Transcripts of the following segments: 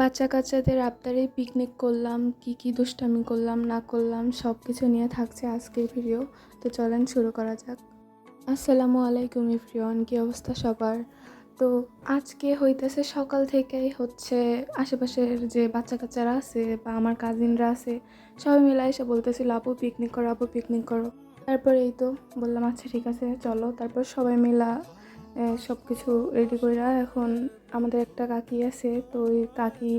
বাচ্চা কাচ্চাদের আবদারে পিকনিক করলাম, কি কি দুষ্টামি করলাম, না করলাম সব কিছু নিয়ে থাকছে আজকের ভিডিও তো চলেন শুরু করা যাক। আসসালামু আলাইকুম ইফরিয়ন কী অবস্থা সবার? তো আজকে হইতেছে সকাল থেকেই হচ্ছে আশেপাশের যে বাচ্চা কাচ্চারা আছে বা আমার কাজিনরা আছে, সবাই মিলে এসে বলতেছিল, আপু পিকনিক করো, আপু পিকনিক করো। তারপরে এই তো বললাম আচ্ছা ঠিক আছে, চলো। তারপর সবাই মিলা সব কিছু রেডি কইরা এখন আমাদের একটা কাকি আছে, তো ওই কাকি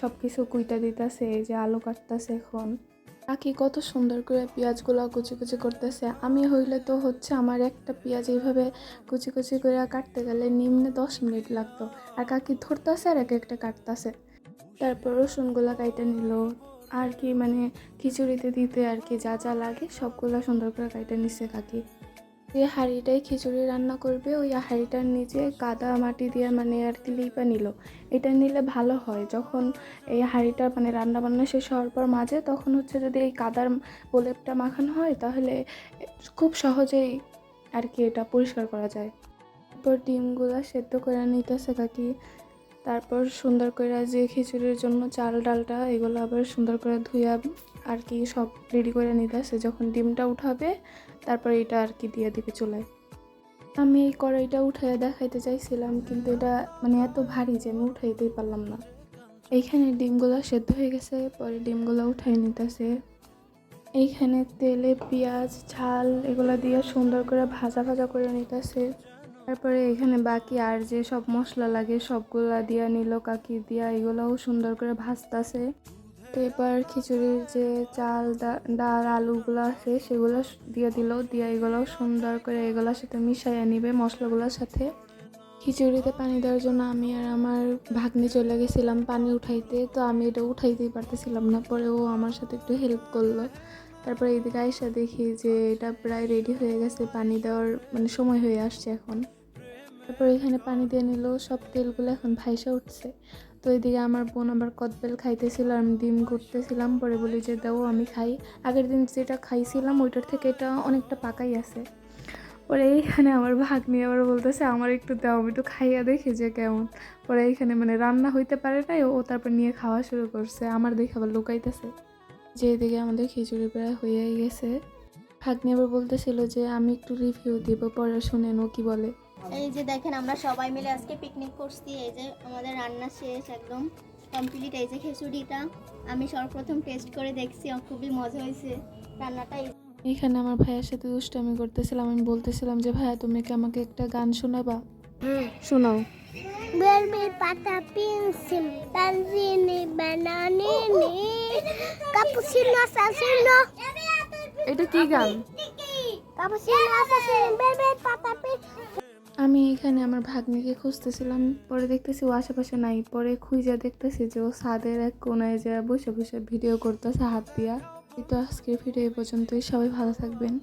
সব কিছু কুইটা দিতেছে, এই যে আলু কাটতেছে এখন। কাকি কত সুন্দর করে পেঁয়াজগুলো কুচি কুচি করতেছে। আমি হইলে তো হচ্ছে আমার একটা পেঁয়াজ এইভাবে কুচি কুচি করে কাটতে গেলে নিম্নে দশ মিনিট লাগতো, আর কাকি ধরতেছে আর এক একটা কাটতেছে। তারপর রসুনগুলো কাইটে নিল, আর কি মানে খিচুড়িতে দিতে আর কি যা যা লাগে সবগুলো সুন্দর করে কাইটে নিচ্ছে কাকি। যে হাঁড়িটাই খিচুড়ি রান্না করবে, ওই হাঁড়িটার নিচে কাদা মাটি দিয়ে মানে আর কি লিপা নিল। এটা নিলে ভালো হয়। যখন এই হাঁড়িটা মানে রান্না বান্না শেষ হওয়ার পর মাঝে, তখন হচ্ছে যদি এই কাদার প্রলেপটা মাখানো হয়, তাহলে খুব সহজেই আর কি এটা পরিষ্কার করা যায়। তারপর ডিমগুলো সেদ্ধ করে নিতেছে কাকি। তারপর সুন্দর করে যে খিচুড়ির জন্য চাল, ডালটা, এগুলো আবার সুন্দর করে ধুইয়া আর কি সব রেডি করে নিতে নিতেছে যখন ডিমটা উঠাবে, তারপর এটা আর কি দিয়ে দিবে চুলায়। আমি এই কড়াইটা উঠাইয়া দেখাইতে চাইছিলাম, কিন্তু এটা মানে এত ভারী যে আমি উঠাইতেই পারলাম না। এইখানে ডিমগুলো সেদ্ধ হয়ে গেছে, পরে ডিমগুলো উঠাই নিতেছে এইখানে তেলে পেঁয়াজ, ঝাল, এগুলো দিয়ে সুন্দর করে ভাজা ভাজা করে নিতেছে তারপরে এখানে বাকি আর যে সব মশলা লাগে সবগুলা দিয়া নিল, কাকি দিয়া, এগুলোও সুন্দর করে ভাজতাছে। তো এবার খিচুড়ির যে চাল ডাল, আলুগুলো আছে, সেগুলো দিয়ে দিল, দিয়ে এগুলোও সুন্দর করে এগুলোর সাথে মিশাইয়া নিবে মশলাগুলোর সাথে। খিচুড়িতে পানি দেওয়ার জন্য আমি আর আমার ভাগ্নি চলে গেছিলাম পানি উঠাইতে, তো আমি এটা উঠাইতেই পারতেছিলাম না, পরে ও আমার সাথে একটু হেল্প করল। তারপরে এইদিকে আইসা দেখি যে এটা প্রায় রেডি হয়ে গেছে, পানি দেওয়ার মানে সময় হয়ে আসছে এখন। তারপর এখানে পানি দিয়ে নিল, সব তেলগুলো এখন ভাইসা উঠছে। তো এদিকে আমার বোন আবার কদবেল খাইতেছিল আর আমি ডিম ঘুরতেছিলাম, পরে বলি যে দাও আমি খাই। আগের দিন যেটা খাইছিলাম, ওইটার থেকে এটা অনেকটা পাকাই আছে। পরে এইখানে আমার ভাগ নিয়ে আবার বলতেছে, আমার একটু দাও, আমি একটু খাইয়া দেখি যে কেমন। পরে এইখানে মানে রান্না হইতে পারে নাই, ও তারপর নিয়ে খাওয়া শুরু করছে, আমার দেখে আবার লুকাইতেছে। যে এদিকে আমাদের খিচুড়ি প্রায় হয়ে গেছে। ভাগ্নি আবার বলতেছিল যে, আমি একটু রিভিউ দিব, পরে শুনেন ও কী বলে। এই যে দেখেন আমরা সবাই মিলে আজকে পিকনিক করছি। এই যে আমাদের রান্না শেষ একদম কমপ্লিট এই যে খিচুড়িটা আমি সর্বপ্রথম টেস্ট করে দেখছি খুবই মজা হয়েছে রান্নাটা। এখানে আমার ভাইয়ের সাথে দুষ্টামি করতেছিলাম আমি বলতেছিলাম যে ভাইয়া তুমি কি আমাকে একটা গান শোনাবা? শোনাও। বেলবির পাতা পেন্সিল পেন্সিনি বানানিনি কাপুচিনো সাসিনো এটা কি গান? কাপুচিনো সাসিনো বেলবির পাতা আমি এখানে আমার ভাগ্নিকে খুঁজতেছিলাম, পরে দেখতেছি ও আশেপাশে নাই, পরে খুঁজে দেখতেছি যে ও ছাদের এক কোনায় যা বসে বসে ভিডিও করতেছে হাত দিয়া। তো আজকের ভিডিও এই পর্যন্তই, সবাই ভালো থাকবেন।